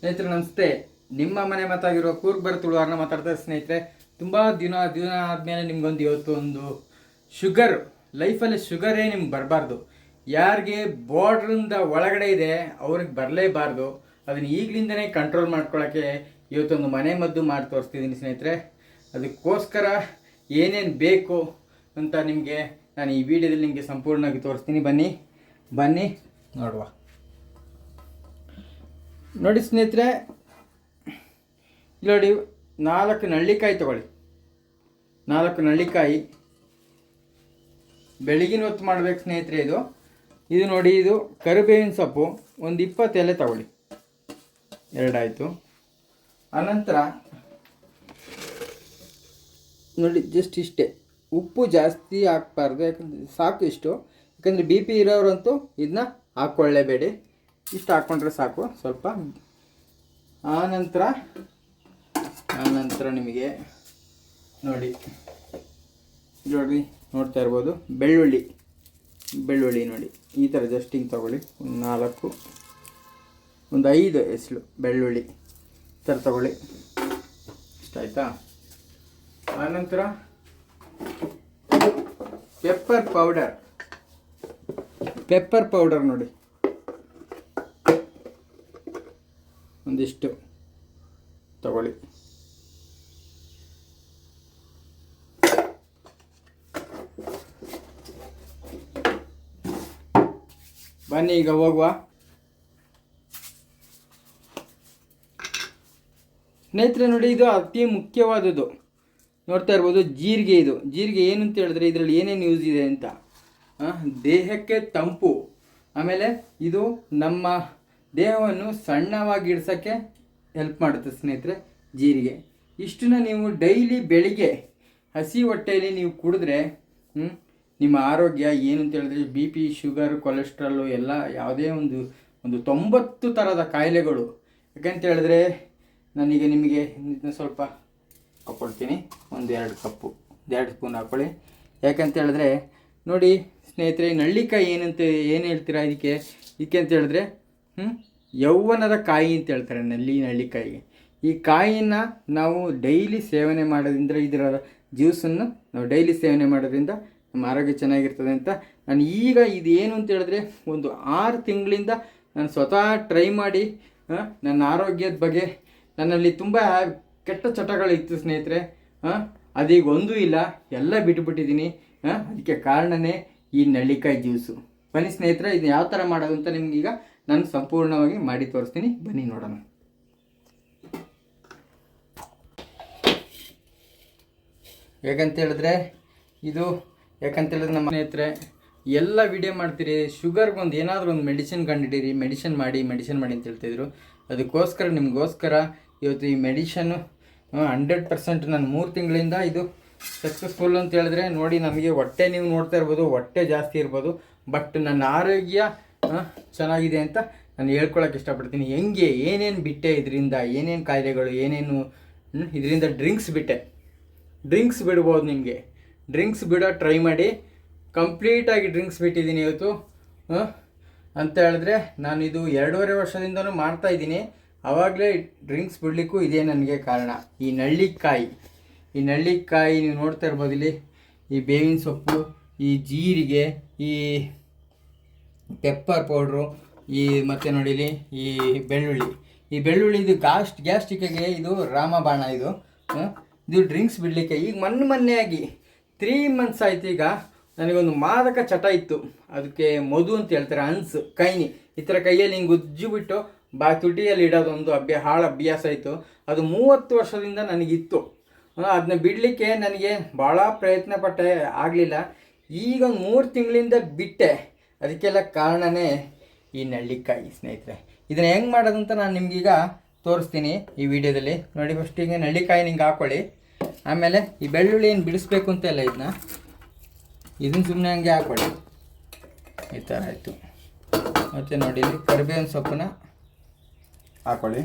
ಸ್ನೇಹಿತರೆ, ನಮಸ್ತೆ. ನಿಮ್ಮ ಮನೆ ಮಾತಾಗಿರೋ ಕೂರ್ಗ್ ಬರ ತುಳುವಾರನ ಮಾತಾಡ್ತಾ ಸ್ನೇಹಿತರೆ, ತುಂಬ ದಿನ ದಿನ ಆದಮೇಲೆ ನಿಮ್ಗೊಂದು ಇವತ್ತು ಒಂದು ಶುಗರ್ ಲೈಫಲ್ಲಿ ಶುಗರೇ ನಿಮ್ಗೆ ಬರಬಾರ್ದು. ಯಾರಿಗೆ ಬಾರ್ಡ್ರಿಂದ ಒಳಗಡೆ ಇದೆ, ಅವ್ರಿಗೆ ಬರಲೇಬಾರ್ದು. ಅದನ್ನು ಈಗಲಿಂದನೇ ಕಂಟ್ರೋಲ್ ಮಾಡ್ಕೊಳ್ಳೋಕ್ಕೆ ಇವತ್ತೊಂದು ಮನೆ ಮದ್ದು ಮಾಡಿ ತೋರಿಸ್ತಿದ್ದೀನಿ ಸ್ನೇಹಿತರೆ. ಅದಕ್ಕೋಸ್ಕರ ಏನೇನು ಬೇಕು ಅಂತ ನಿಮಗೆ ನಾನು ಈ ವಿಡಿಯೋದಲ್ಲಿ ನಿಮಗೆ ಸಂಪೂರ್ಣವಾಗಿ ತೋರಿಸ್ತೀನಿ. ಬನ್ನಿ ಬನ್ನಿ, ನೋಡುವ. ನೋಡಿ ಸ್ನೇಹಿತರೆ ಇಲ್ಲಿ ನೋಡಿ ನಾಲ್ಕು ನಳ್ಳಿಕಾಯಿ ತಗೊಳ್ಳಿ. ನಾಲ್ಕು ನಳ್ಳಿಕಾಯಿ. ಬೆಳಗಿನ ಹೊತ್ತು ಮಾಡಬೇಕು ಸ್ನೇಹಿತರೆ ಇದು. ಇದು ನೋಡಿ, ಇದು ಕರಿಬೇವಿನ ಸೊಪ್ಪು, ಒಂದು ಇಪ್ಪತ್ತೆಲೆ ತಗೊಳ್ಳಿ. ಎರಡಾಯಿತು. ಅನಂತರ, ನೋಡಿ ಜಸ್ಟ್ ಇಷ್ಟೇ. ಉಪ್ಪು ಜಾಸ್ತಿ ಹಾಕ್ಬಾರ್ದು, ಯಾಕಂದ್ರೆ ಸಾಕು ಇಷ್ಟು. ಯಾಕಂದರೆ ಬಿ ಪಿ ಇರೋರಂತೂ ಇದನ್ನ ಹಾಕ್ಕೊಳ್ಳೇಬೇಡಿ. ಇಷ್ಟು ಹಾಕ್ಕೊಂಡ್ರೆ ಸಾಕು, ಸ್ವಲ್ಪ. ಆನಂತರ ಆನಂತರ ನಿಮಗೆ ನೋಡಿ ನೋಡಿ ನೋಡ್ತಾ ಇರ್ಬೋದು. ಬೆಳ್ಳುಳ್ಳಿ ಬೆಳ್ಳುಳ್ಳಿ ನೋಡಿ. ಈ ಥರ ಜಸ್ಟ್ ಹಿಂಗೆ ತೊಗೊಳ್ಳಿ. ಒಂದು ನಾಲ್ಕು, ಒಂದು ಐದು ಎಸ್ಲು ಬೆಳ್ಳುಳ್ಳಿ. ಈ ಥರ ತೊಗೊಳ್ಳಿ. ಇಷ್ಟ ಆಯಿತಾ? ಆನಂತರ ಪೆಪ್ಪರ್ ಪೌಡರ್ ಪೆಪ್ಪರ್ ಪೌಡರ್ ನೋಡಿ. ಒಂದಿಷ್ಟು ತಗೊಳ್ಳಿ. ಬನ್ನಿ ಈಗ ಹೋಗುವ. ಸ್ನೇಹಿತರೆ ನೋಡಿ, ಇದು ಅತಿ ಮುಖ್ಯವಾದದ್ದು. ನೋಡ್ತಾ ಇರ್ಬೋದು, ಜೀರಿಗೆ ಇದು. ಜೀರಿಗೆ ಏನು ಅಂತ ಹೇಳಿದ್ರೆ ಇದರಲ್ಲಿ ಏನೇನು ಯೂಸ್ ಇದೆ ಅಂತ? ದೇಹಕ್ಕೆ ತಂಪು. ಆಮೇಲೆ ಇದು ನಮ್ಮ ದೇಹವನ್ನು ಸಣ್ಣವಾಗಿ ಇಡ್ಸೋಕ್ಕೆ ಹೆಲ್ಪ್ ಮಾಡುತ್ತೆ ಸ್ನೇಹಿತರೆ, ಜೀರಿಗೆ. ಇಷ್ಟನ್ನ ನೀವು ಡೈಲಿ ಬೆಳಿಗ್ಗೆ ಹಸಿ ಹೊಟ್ಟೆಯಲ್ಲಿ ನೀವು ಕುಡಿದ್ರೆ ನಿಮ್ಮ ಆರೋಗ್ಯ ಏನು ಅಂತ ಹೇಳಿದ್ರೆ ಬಿ ಪಿ ಶುಗರ್ ಕೊಲೆಸ್ಟ್ರಾಲು ಎಲ್ಲ ಯಾವುದೇ ಒಂದು ಒಂದು ತೊಂಬತ್ತು ಥರದ ಕಾಯಿಲೆಗಳು. ಯಾಕಂತ ಹೇಳಿದ್ರೆ ನನಗೆ ನಿಮಗೆ ಸ್ವಲ್ಪ ಹಾಕ್ಕೊಡ್ತೀನಿ ಒಂದು ಎರಡು ಕಪ್ಪು ಎರಡು ಸ್ಪೂನ್ ಹಾಕ್ಕೊಳ್ಳಿ ಯಾಕಂತ ಹೇಳಿದ್ರೆ ನೋಡಿ ಸ್ನೇಹಿತರೆ, ನಳ್ಳಿಕಾಯಿ ಏನಂತ, ಏನು ಹೇಳ್ತೀರಾ ಇದಕ್ಕೆ? ಇದಕ್ಕೆ ಅಂತ ಹೇಳಿದ್ರೆ ಯೌವನದ ಕಾಯಿ ಅಂತ ಹೇಳ್ತಾರೆ ನಲ್ಲಿ ನಳ್ಳಿಕಾಯಿಗೆ ಈ ಕಾಯಿನ ನಾವು ಡೈಲಿ ಸೇವನೆ ಮಾಡೋದ್ರಿಂದ ಇದರ ಜ್ಯೂಸನ್ನು ನಾವು ಡೈಲಿ ಸೇವನೆ ಮಾಡೋದ್ರಿಂದ ನಮ್ಮ ಆರೋಗ್ಯ ಚೆನ್ನಾಗಿರ್ತದೆ ಅಂತ ನಾನು ಈಗ ಇದೇನು ಅಂತ ಹೇಳಿದ್ರೆ ಒಂದು ಆರು ತಿಂಗಳಿಂದ ನಾನು ಸ್ವತಃ ಟ್ರೈ ಮಾಡಿ ನನ್ನ ಆರೋಗ್ಯದ ಬಗ್ಗೆ ನನ್ನಲ್ಲಿ ತುಂಬ ಕೆಟ್ಟ ಚಟಗಳಿತ್ತು ಸ್ನೇಹಿತರೆ ಅದೀಗ ಒಂದೂ ಇಲ್ಲ, ಎಲ್ಲ ಬಿಟ್ಟುಬಿಟ್ಟಿದ್ದೀನಿ ಅದಕ್ಕೆ ಕಾರಣನೇ ಈ ನಳ್ಳಿಕಾಯಿ ಜ್ಯೂಸು. ಬನ್ನಿ ಸ್ನೇಹಿತರೆ ಇದು ಯಾವ ಥರ ಮಾಡೋದು ಅಂತ ನಿಮ್ಗೀಗ ನಾನು ಸಂಪೂರ್ಣವಾಗಿ ಮಾಡಿ ತೋರಿಸ್ತೀನಿ. ಬನ್ನಿ ನೋಡೋಣ. ಯಾಕಂತ ಹೇಳಿದ್ರೆ ಇದು ಯಾಕಂತ ಹೇಳಿದ್ರೆ ನಮ್ಮ ಸ್ನೇಹಿತರೆ, ಎಲ್ಲ ವಿಡಿಯೋ ಮಾಡ್ತೀರಿ ಶುಗರ್ಗೆ ಒಂದು ಏನಾದರೂ ಒಂದು ಮೆಡಿಸಿನ್ ಕಂಡಿಡೀರಿ ಮೆಡಿಸಿನ್ ಮಾಡಿ ಮೆಡಿಸಿನ್ ಮಾಡಿ ಅಂತ ಹೇಳ್ತಿದ್ರು ಅದಕ್ಕೋಸ್ಕರ ನಿಮಗೋಸ್ಕರ ಇವತ್ತು ಈ ಮೆಡಿಷನ್ನು ಹಂಡ್ರೆಡ್ ಪರ್ಸೆಂಟ್ ನಾನು ಮೂರು ತಿಂಗಳಿಂದ ಇದು ಸಕ್ಸಸ್ಫುಲ್ ಅಂತ ಹೇಳಿದ್ರೆ ನೋಡಿ, ನಮಗೆ ಹೊಟ್ಟೆ ನೀವು ನೋಡ್ತಾ ಇರ್ಬೋದು, ಹೊಟ್ಟೆ ಜಾಸ್ತಿ ಇರ್ಬೋದು. ಬಟ್ ನನ್ನ ಆರೋಗ್ಯ ಚೆನ್ನಾಗಿದೆ ಅಂತ ನಾನು ಹೇಳ್ಕೊಳಕ್ಕೆ ಇಷ್ಟಪಡ್ತೀನಿ. ಹೆಂಗೆ, ಏನೇನು ಬಿಟ್ಟೆ ಇದರಿಂದ, ಏನೇನು ಕಾಯಿಲೆಗಳು, ಏನೇನು ಇದರಿಂದ ಡ್ರಿಂಕ್ಸ್ ಬಿಟ್ಟೆ? ಡ್ರಿಂಕ್ಸ್ ಬಿಡ್ಬೋದು ನಿಮಗೆ. ಡ್ರಿಂಕ್ಸ್ ಬಿಡೋ ಟ್ರೈ ಮಾಡಿ. ಕಂಪ್ಲೀಟಾಗಿ ಡ್ರಿಂಕ್ಸ್ ಬಿಟ್ಟಿದ್ದೀನಿ ಇವತ್ತು. ಅಂತ ಹೇಳಿದ್ರೆ ನಾನು ಇದು ಎರಡೂವರೆ ವರ್ಷದಿಂದನೂ ಮಾಡ್ತಾ ಇದ್ದೀನಿ. ಆವಾಗಲೇ ಡ್ರಿಂಕ್ಸ್ ಬಿಡಲಿಕ್ಕೂ ಇದೇ ನನಗೆ ಕಾರಣ. ಈ ನಳ್ಳಿಕಾಯಿ. ಈ ನಳ್ಳಿಕಾಯಿ ನೀವು ನೋಡ್ತಾ ಇರ್ಬೋದು ಇಲ್ಲಿ ಈ ಬೇವಿನ ಸೊಪ್ಪು, ಈ ಜೀರಿಗೆ, ಈ ಪೆಪ್ಪರ್ ಪೌಡ್ರು ಈ ಮತ್ತೆ ನೋಡಿಲಿ, ಈ ಬೆಳ್ಳುಳ್ಳಿ. ಈ ಬೆಳ್ಳುಳ್ಳಿ ಇದು ಗಾಸ್ಟ್ ಗ್ಯಾಸ್ಟ್ರಿಕ್ಗೆ ಇದು ರಾಮಬಾಣ ಇದು. ಇದು ಡ್ರಿಂಕ್ಸ್ ಬಿಡಲಿಕ್ಕೆ. ಈಗ ಮೊನ್ನೆ ಮೊನ್ನೆ ಆಗಿ ತ್ರೀ ಮಂತ್ಸ್ ಆಯ್ತು ಈಗ ನನಗೊಂದು ಮಾದಕ ಚಟ ಇತ್ತು. ಅದಕ್ಕೆ ಮಧು ಅಂತ ಹೇಳ್ತಾರೆ ಅನ್ಸ್ ಕೈನಿ. ಈ ಥರ ಕೈಯಲ್ಲಿ ಹಿಂಗೆ ಉಜ್ಜಿಬಿಟ್ಟು ಬಾ ತುಟಿಯಲ್ಲಿ ಇಡೋದೊಂದು ಅಭ್ಯ, ಹಾಳು ಅಭ್ಯಾಸ ಇತ್ತು ಅದು ಮೂವತ್ತು ವರ್ಷದಿಂದ ನನಗಿತ್ತು. ಅದನ್ನ ಬಿಡಲಿಕ್ಕೆ ನನಗೆ ಭಾಳ ಪ್ರಯತ್ನ ಪಟ್ಟೆ ಆಗಲಿಲ್ಲ. ಈಗ ಒಂದು ಮೂರು ತಿಂಗಳಿಂದ ಬಿಟ್ಟೆ. ಅದಕ್ಕೆಲ್ಲ ಕಾರಣನೇ ಈ ನಳ್ಳಿಕಾಯಿ, ಸ್ನೇಹಿತರೆ. ಇದನ್ನು ಹೆಂಗೆ ಮಾಡೋದಂತ ನಾನು ನಿಮ್ಗೀಗ ತೋರಿಸ್ತೀನಿ ಈ ವಿಡಿಯೋದಲ್ಲಿ. ನೋಡಿ ಫಸ್ಟ್ ಹಿಂಗೆ ನಳ್ಳಿಕಾಯಿ ಹಿಂಗೆ ಹಾಕ್ಕೊಳ್ಳಿ ಆಮೇಲೆ ಈ ಬೆಳ್ಳುಳ್ಳಿ ಏನು ಬಿಡಿಸ್ಬೇಕು ಅಂತ ಎಲ್ಲ ಇದನ್ನ ಇದನ್ನ ಸುಮ್ಮನೆ ಹಂಗೆ ಹಾಕ್ಕೊಳ್ಳಿ ಈ ಥರ ಆಯಿತು. ಮತ್ತು ನೋಡಿ ಇಲ್ಲಿ ಕರಿಬೇವಿನ ಸೊಪ್ಪನ್ನ ಹಾಕ್ಕೊಳ್ಳಿ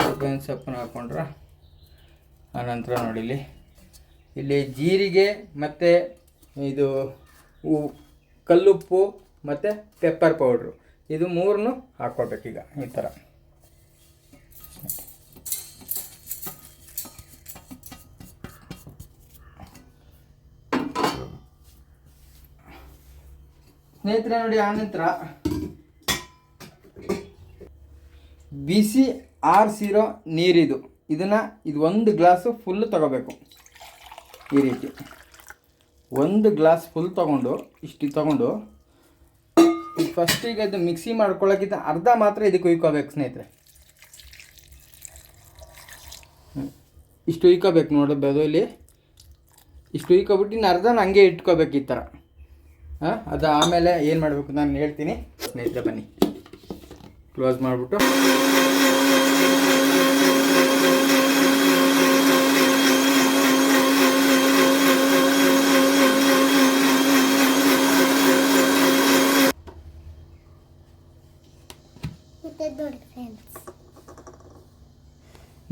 ಕರಿಬೇವಿನ ಸೊಪ್ಪನ್ನ ಹಾಕ್ಕೊಂಡ್ರೆ ಆನಂತರ ನೋಡಿ ಇಲ್ಲಿ. ಇಲ್ಲಿ ಜೀರಿಗೆ ಮತ್ತು ಇದು ಕಲ್ಲುಪ್ಪು ಮತ್ತು ಪೆಪ್ಪರ್ ಪೌಡ್ರು ಇದು ಮೂರನ್ನು ಹಾಕ್ಕೊಳ್ಬೇಕೀಗ ಈ ಥರ ಸ್ನೇಹಿತರೆ, ನೋಡಿ ಆನಂತರ ಬಿಸಿ ಆರಿಸಿರೋ ನೀರಿದು. ಇದನ್ನು ಇದು ಒಂದು ಗ್ಲಾಸು ಫುಲ್ ತಗೋಬೇಕು. ಈ ರೀತಿ. ಒಂದು ಗ್ಲಾಸ್ ಫುಲ್ ತೊಗೊಂಡು ಇಷ್ಟು ತೊಗೊಂಡು, ಈಗ ಫಸ್ಟಿಗೆ ಅದು ಮಿಕ್ಸಿ ಮಾಡ್ಕೊಳ್ಳೋಕ್ಕಿಂತ ಅರ್ಧ ಮಾತ್ರ ಇದಕ್ಕೆ ಉಯ್ಕೋಬೇಕು ಸ್ನೇಹಿತರೆ. ಇಷ್ಟು ಉಯ್ಕೋಬೇಕು ನೋಡಬಹುದು ಇಲ್ಲಿ ಇಷ್ಟು ಉಯ್ಕೊಬಿಟ್ಟು ಇನ್ನು ಅರ್ಧನ ಹಂಗೆ ಇಟ್ಕೋಬೇಕು ಈ ಥರ. ಹಾಂ, ಅದು ಆಮೇಲೆ ಏನು ಮಾಡಬೇಕು ನಾನು ಹೇಳ್ತೀನಿ. ಸ್ನೇಹಿತರೆ ಬನ್ನಿ. ಕ್ಲೋಸ್ ಮಾಡಿಬಿಟ್ಟು.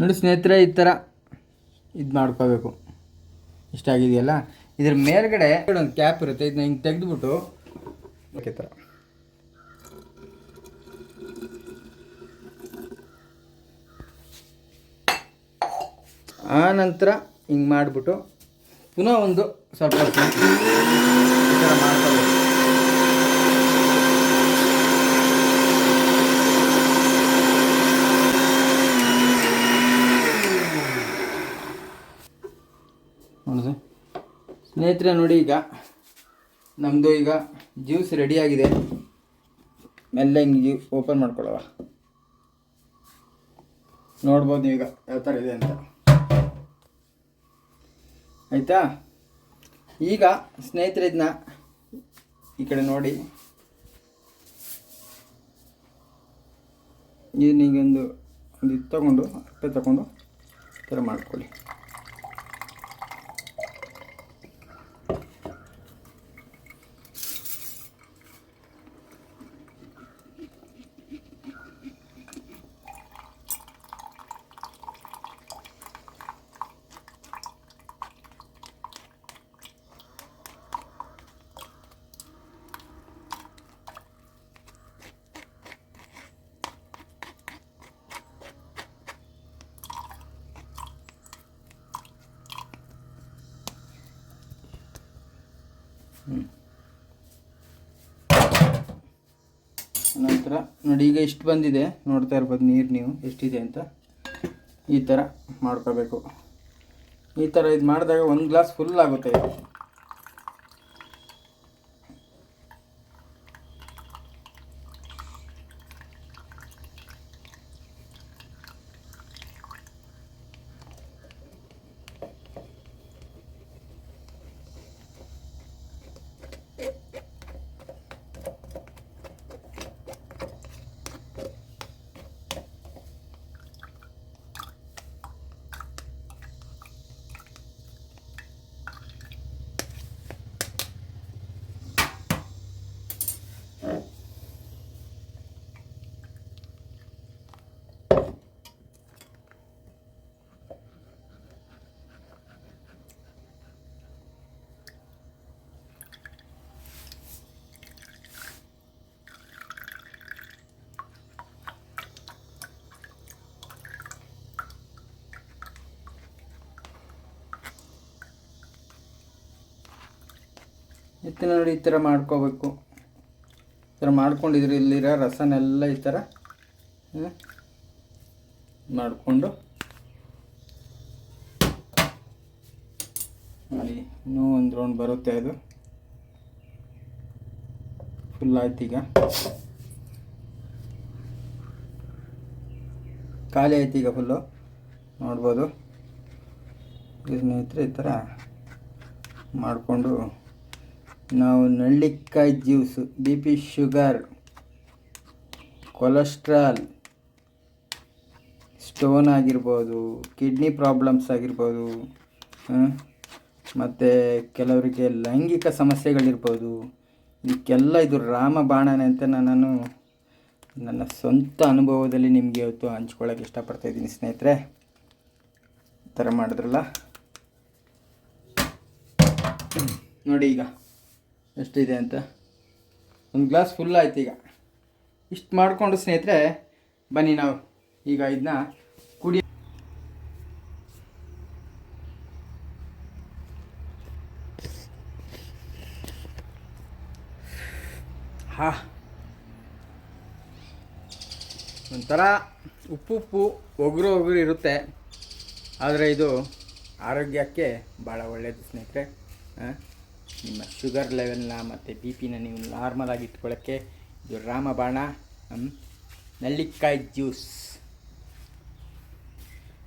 ನೋಡಿ ಸ್ನೇಹಿತರೆ, ಈ ಥರ ಇದು ಮಾಡ್ಕೋಬೇಕು ಇಷ್ಟ ಆಗಿದೆಯಲ್ಲ? ಇದ್ರ ಮೇಲ್ಗಡೆ ಒಂದು ಕ್ಯಾಪ್ ಇರುತ್ತೆ ಇದನ್ನ ಹಿಂಗೆ ತೆಗೆದ್ಬಿಟ್ಟು ಓಕೆ ಥರ ಆ ನಂತರ ಹಿಂಗೆ ಮಾಡಿಬಿಟ್ಟು ಪುನಃ ಒಂದು ಸ್ವಲ್ಪ ಮಾಡ್ಕೋಬೇಕು ನೋಡಿ ಸ್ನೇಹಿತರೆ, ನೋಡಿ ಈಗ ನಮ್ಮದು ಈಗ ಜ್ಯೂಸ್ ರೆಡಿಯಾಗಿದೆ ಮೆಲ್ಲ ಹಿಂಗೆ ಓಪನ್ ಮಾಡ್ಕೊಳ್ಳವ ನೋಡ್ಬೋದು ಈಗ ಯಾವ ಥರ ಇದೆ ಅಂತ. ಆಯಿತಾ? ಈಗ ಸ್ನೇಹಿತರೆ, ಇದನ್ನ ಈ ಕಡೆ ನೋಡಿ. ಇದನ್ನೀಗ ಒಂದು ಒಂದು ಇದು ತಗೊಂಡು ಅರ್ಪೆ ತಗೊಂಡು ಈ ಥರ ಮಾಡ್ಕೊಳ್ಳಿ. ನಂತರ ನೋಡಿ, ಈಗ ಎಷ್ಟು ಬಂದಿದೆ. ನೋಡ್ತಾ ಇರ್ಬೋದು ನೀರು ನೀವು, ಎಷ್ಟಿದೆ ಅಂತ. ಈ ಥರ ಮಾಡ್ಕೋಬೇಕು ಈ ಥರ ಇದು ಮಾಡಿದಾಗ ಒಂದು ಗ್ಲಾಸ್ ಫುಲ್ ಆಗುತ್ತೆ ಈ ನೋಡಿ ಈ ಥರ ಮಾಡ್ಕೋಬೇಕು. ಈ ಥರ ಮಾಡ್ಕೊಂಡಿದ್ರೆ ಇಲ್ಲಿರೋ ರಸನೆಲ್ಲ ಈ ಥರ ಮಾಡಿಕೊಂಡು ನೋಡಿ, ಇನ್ನೂ ಒಂದು ರೌಂಡ್ ಬರುತ್ತೆ ಅದು ಫುಲ್ ಆಯ್ತು ಈಗ. ಖಾಲಿ ಆಯ್ತು ಈಗ ಫುಲ್ಲು ನೋಡ್ಬೋದು. ಸ್ನೇಹಿತರೆ ಈ ಥರ ಮಾಡಿಕೊಂಡು ನಾವು ನಳ್ಳಿಕಾಯಿ juice, B P sugar, cholesterol, stone ಆಗಿರ್ಬೋದು, ಕಿಡ್ನಿ ಪ್ರಾಬ್ಲಮ್ಸ್ ಆಗಿರ್ಬೋದು ಮತ್ತು ಕೆಲವರಿಗೆ ಲೈಂಗಿಕ ಸಮಸ್ಯೆಗಳಿರ್ಬೋದು, ಇದಕ್ಕೆಲ್ಲ ಇದು ರಾಮಬಾಣನೆ ಅಂತ ನಾನು ನನ್ನ ಸ್ವಂತ ಅನುಭವದಲ್ಲಿ ನಿಮಗೆ ಇವತ್ತು ಹಂಚ್ಕೊಳ್ಳೋಕೆ ಇಷ್ಟಪಡ್ತಾಯಿದ್ದೀನಿ ಸ್ನೇಹಿತರೆ. ಈ ಥರ ಮಾಡಿದ್ರಲ್ಲ? ನೋಡಿ ಈಗ. ಎಷ್ಟಿದೆ ಅಂತ? ಒಂದು ಗ್ಲಾಸ್ ಫುಲ್ ಆಯ್ತು ಈಗ. ಇಷ್ಟು ಮಾಡಿಕೊಂಡು ಸ್ನೇಹಿತರೆ ಬನ್ನಿ ನಾವು ಈಗ ಇದನ್ನ ಕುಡಿ ಹಾ. ಒಂಥರ ಉಪ್ಪು ಉಪ್ಪು ಒಗರು ಒಗರು ಇರುತ್ತೆ. ಆದರೆ ಇದು ಆರೋಗ್ಯಕ್ಕೆ ಭಾಳ ಒಳ್ಳೆಯದು ಸ್ನೇಹಿತರೆ. ಆ, ನಿಮ್ಮ ಶುಗರ್ ಲೆವೆಲ್ನ ಮತ್ತು ಬಿ ಪಿನ ನೀವು ನಾರ್ಮಲಾಗಿ ಇಟ್ಕೊಳ್ಳೋಕ್ಕೆ ಇದು ರಾಮಬಾಣ ನಲ್ಲಿಕಾಯಿ ಜ್ಯೂಸ್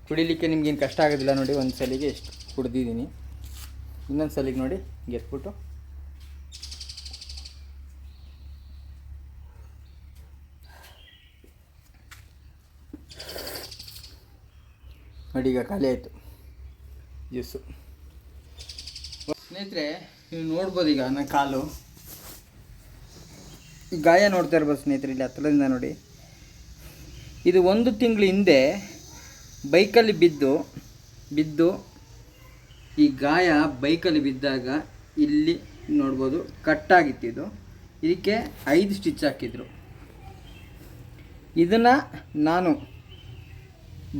ಕುಡಿಲಿಕ್ಕೆ ನಿಮ್ಗೇನು ಕಷ್ಟ ಆಗೋದಿಲ್ಲ ನೋಡಿ ಒಂದು ಸಲಿಗೆ ಎಷ್ಟು ಕುಡ್ದಿದ್ದೀನಿ. ಇನ್ನೊಂದು ಸಲಿಗೆ ನೋಡಿ, ಗೆದ್ಬಿಟ್ಟು. ನೋಡಿ, ಈಗ ಖಾಲಿ ಆಯಿತು. ಜ್ಯೂಸು ಸ್ನೇಹಿತರೆ ನೀವು ನೋಡ್ಬೋದು ಈಗ ನನ್ನ ಕಾಲು. ಗಾಯ ನೋಡ್ತಾ ಇರ್ಬೋದು ಸ್ನೇಹಿತರೆ ಇಲ್ಲಿ ಹತ್ತಿರದಿಂದ ನೋಡಿ. ಇದು ಒಂದು ತಿಂಗಳ ಹಿಂದೆ ಬೈಕಲ್ಲಿ ಬಿದ್ದು ಬಿದ್ದು ಈ ಗಾಯ ಬೈಕಲ್ಲಿ ಬಿದ್ದಾಗ ಇಲ್ಲಿ ನೋಡ್ಬೋದು ಕಟ್ಟಾಗಿತ್ತು ಇದು. ಇದಕ್ಕೆ ಐದು ಸ್ಟಿಚ್ ಹಾಕಿದ್ರು. ಇದನ್ನು ನಾನು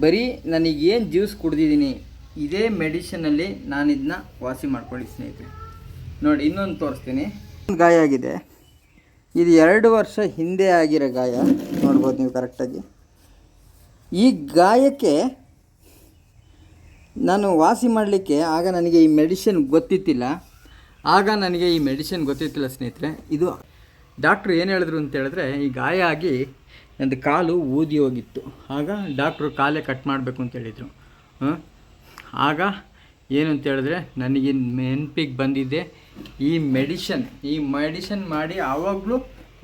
ಬರೀ ನನಗೇನು ಜ್ಯೂಸ್ ಕುಡ್ದಿದ್ದೀನಿ, ಇದೇ ಮೆಡಿಷನಲ್ಲಿ ನಾನು ಇದನ್ನ ವಾಸಿ ಮಾಡ್ಕೊಳ್ಳಿ ಸ್ನೇಹಿತರೆ. ನೋಡಿ, ಇನ್ನೊಂದು ತೋರಿಸ್ತೀನಿ. ಗಾಯ ಆಗಿದೆ. ಇದು ಎರಡು ವರ್ಷ ಹಿಂದೆ ಆಗಿರೋ ಗಾಯ. ನೋಡ್ಬೋದು ನೀವು ಕರೆಕ್ಟಾಗಿ ಈ ಗಾಯಕ್ಕೆ ನಾನು ವಾಸಿ ಮಾಡಲಿಕ್ಕೆ ಆಗ ನನಗೆ ಈ ಮೆಡಿಷನ್ ಗೊತ್ತಿತ್ತಿಲ್ಲ. ಆಗ ನನಗೆ ಈ ಮೆಡಿಷನ್ ಗೊತ್ತಿತ್ತಿಲ್ಲ ಸ್ನೇಹಿತರೆ. ಇದು ಡಾಕ್ಟ್ರು ಏನು ಹೇಳಿದ್ರು ಅಂತ ಹೇಳಿದ್ರೆ, ಈ ಗಾಯ ಆಗಿ ನಂದು ಕಾಲು ಊದಿ ಹೋಗಿತ್ತು. ಆಗ ಡಾಕ್ಟ್ರು ಕಾಲೇ ಕಟ್ ಮಾಡಬೇಕು ಅಂತ ಹೇಳಿದರು. ಆಗ ಏನು ಅಂತ ಹೇಳಿದ್ರೆ ನನಗೆ ನೆನಪಿಗೆ ಬಂದಿದ್ದೆ, ಈ ಮೆಡಿಷನ್ ಈ ಮೆಡಿಷನ್ ಮಾಡಿ ಆವಾಗಲೂ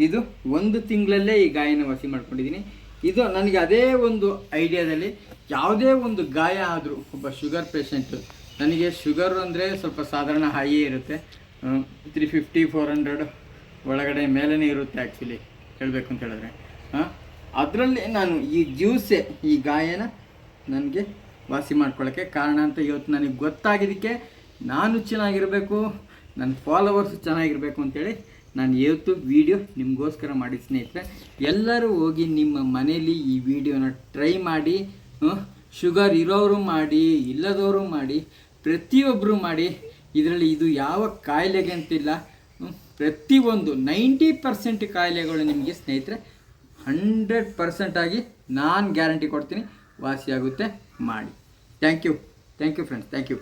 ಇದು ಒಂದು ತಿಂಗಳಲ್ಲೇ ಈ ಗಾಯನ ವಾಸಿ ಮಾಡ್ಕೊಂಡಿದ್ದೀನಿ. ಇದು ನನಗೆ ಅದೇ ಒಂದು ಐಡಿಯಾದಲ್ಲಿ ಯಾವುದೇ ಒಂದು ಗಾಯ ಆದರೂ, ಒಬ್ಬ ಶುಗರ್ ಪೇಷಂಟು ನನಗೆ ಶುಗರ್ ಅಂದರೆ ಸ್ವಲ್ಪ ಸಾಧಾರಣ ಹೈಯೇ ಇರುತ್ತೆ. ತ್ರೀ ಫಿಫ್ಟಿ ಫೋರ್ ಹಂಡ್ರೆಡ್ ಒಳಗಡೆ ಮೇಲೇ ಇರುತ್ತೆ ಆ್ಯಕ್ಚುಲಿ ಹೇಳಬೇಕು ಅಂತ ಹೇಳಿದ್ರೆ. ಅದರಲ್ಲಿ ನಾನು ಈ ಜ್ಯೂಸೇ, ಈ ಗಾಯನ ನನಗೆ ವಾಸಿ ಮಾಡ್ಕೊಳ್ಳೋಕ್ಕೆ ಕಾರಣ ಅಂತ ಇವತ್ತು ನನಗೆ ಗೊತ್ತಾಗಿದ್ದಕ್ಕೆ ನಾನು ಚೆನ್ನಾಗಿರಬೇಕು, ನನ್ನ ಫಾಲೋವರ್ಸ್ ಚೆನ್ನಾಗಿರಬೇಕು ಅಂತೇಳಿ ನಾನು ಇವತ್ತು ವಿಡಿಯೋ ನಿಮಗೋಸ್ಕರ ಮಾಡಿ ಸ್ನೇಹಿತರೆ. ಎಲ್ಲರೂ ಹೋಗಿ ನಿಮ್ಮ ಮನೇಲಿ ಈ ವಿಡಿಯೋನ ಟ್ರೈ ಮಾಡಿ ಶುಗರ್ ಇರೋರು ಮಾಡಿ ಇಲ್ಲದವರು ಮಾಡಿ ಪ್ರತಿಯೊಬ್ಬರು ಮಾಡಿ, ಇದರಲ್ಲಿ ಇದು ಯಾವ ಕಾಯಿಲೆಗೆ ಅಂತಿಲ್ಲ ಪ್ರತಿಯೊಂದು ನೈಂಟಿ ಪರ್ಸೆಂಟ್ ಕಾಯಿಲೆಗಳು ನಿಮಗೆ ಸ್ನೇಹಿತರೆ ಹಂಡ್ರೆಡ್ ಪರ್ಸೆಂಟಾಗಿ ನಾನು ಗ್ಯಾರಂಟಿ ಕೊಡ್ತೀನಿ, ವಾಸಿಯಾಗುತ್ತೆ, ಮಾಡಿ. thank you thank you friends thank you